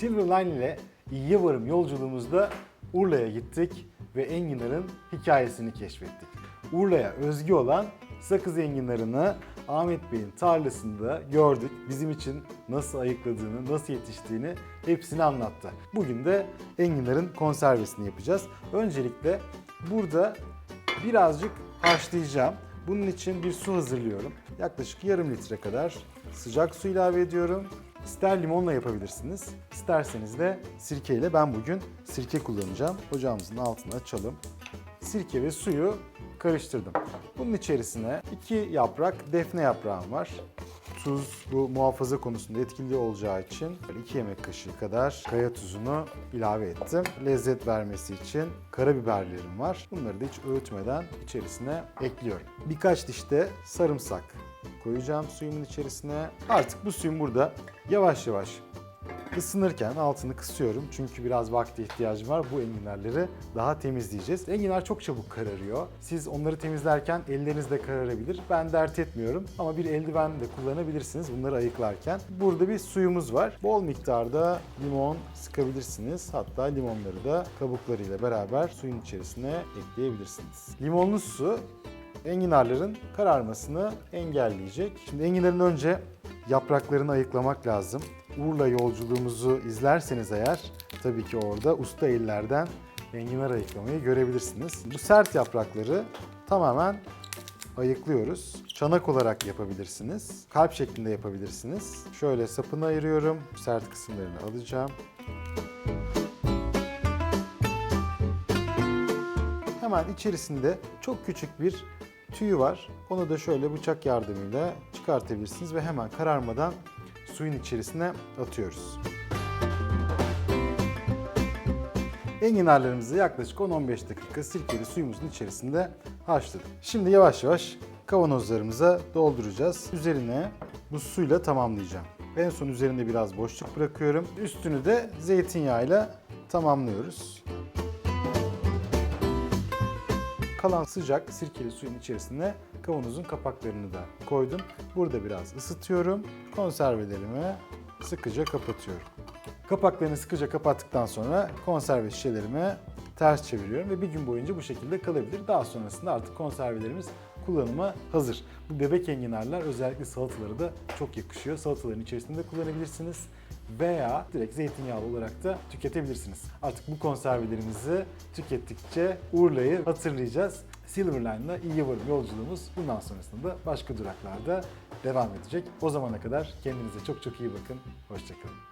Silverline ile iyiye varım yolculuğumuzda Urla'ya gittik ve enginarın hikayesini keşfettik. Urla'ya özgü olan sakız enginarını Ahmet Bey'in tarlasında gördük. Bizim için nasıl ayıkladığını, nasıl yetiştiğini hepsini anlattı. Bugün de enginarın konservesini yapacağız. Öncelikle burada birazcık haşlayacağım. Bunun için bir su hazırlıyorum. Yaklaşık yarım litre kadar sıcak su ilave ediyorum. İster limonla yapabilirsiniz, isterseniz de sirkeyle. Ben bugün sirke kullanacağım. Ocağımızın altını açalım. Sirke ve suyu karıştırdım. Bunun içerisine iki yaprak defne yaprağım var. Tuz bu muhafaza konusunda etkili olacağı için 2 yemek kaşığı kadar kaya tuzunu ilave ettim. Lezzet vermesi için karabiberlerim var. Bunları da hiç öğütmeden içerisine ekliyorum. Birkaç diş de sarımsak koyacağım suyumun içerisine. Artık bu suyun burada yavaş yavaş Isınırken altını kısıyorum çünkü biraz vakti ihtiyacım var. Bu enginarları daha temizleyeceğiz. Enginar çok çabuk kararıyor. Siz onları temizlerken elleriniz de kararabilir. Ben dert etmiyorum ama bir eldiven de kullanabilirsiniz bunları ayıklarken. Burada bir suyumuz var. Bol miktarda limon sıkabilirsiniz. Hatta limonları da kabuklarıyla beraber suyun içerisine ekleyebilirsiniz. Limonlu su enginarların kararmasını engelleyecek. Şimdi enginarın önce yapraklarını ayıklamak lazım. Urla yolculuğumuzu izlerseniz eğer tabii ki orada usta ellerden enginar ayıklamayı görebilirsiniz. Bu sert yaprakları tamamen ayıklıyoruz. Çanak olarak yapabilirsiniz. Kalp şeklinde yapabilirsiniz. Şöyle sapını ayırıyorum. Sert kısımlarını alacağım. Hemen içerisinde çok küçük bir tüy var. Onu da şöyle bıçak yardımıyla çıkartabilirsiniz ve hemen kararmadan suyun içerisine atıyoruz. Enginarlarımızı yaklaşık 10-15 dakika sirkeli suyumuzun içerisinde haşladık. Şimdi yavaş yavaş kavanozlarımıza dolduracağız. Üzerine bu suyla tamamlayacağım. En son üzerinde biraz boşluk bırakıyorum. Üstünü de zeytinyağıyla tamamlıyoruz. Kalan sıcak sirkeli suyun içerisine kavanozun kapaklarını da koydum. Burada biraz ısıtıyorum. Konservelerimi sıkıca kapatıyorum. Kapaklarını sıkıca kapattıktan sonra konserve şişelerimi ters çeviriyorum ve bir gün boyunca bu şekilde kalabilir. Daha sonrasında artık konservelerimiz kullanıma hazır. Bu bebek enginarlar özellikle salatalara da çok yakışıyor. Salataların içerisinde de kullanabilirsiniz veya direkt zeytinyağlı olarak da tüketebilirsiniz. Artık bu konservelerimizi tükettikçe Urla'yı hatırlayacağız. Silverline'la iyi varım yolculuğumuz bundan sonrasında da başka duraklarda devam edecek. O zamana kadar kendinize çok çok iyi bakın. Hoşçakalın.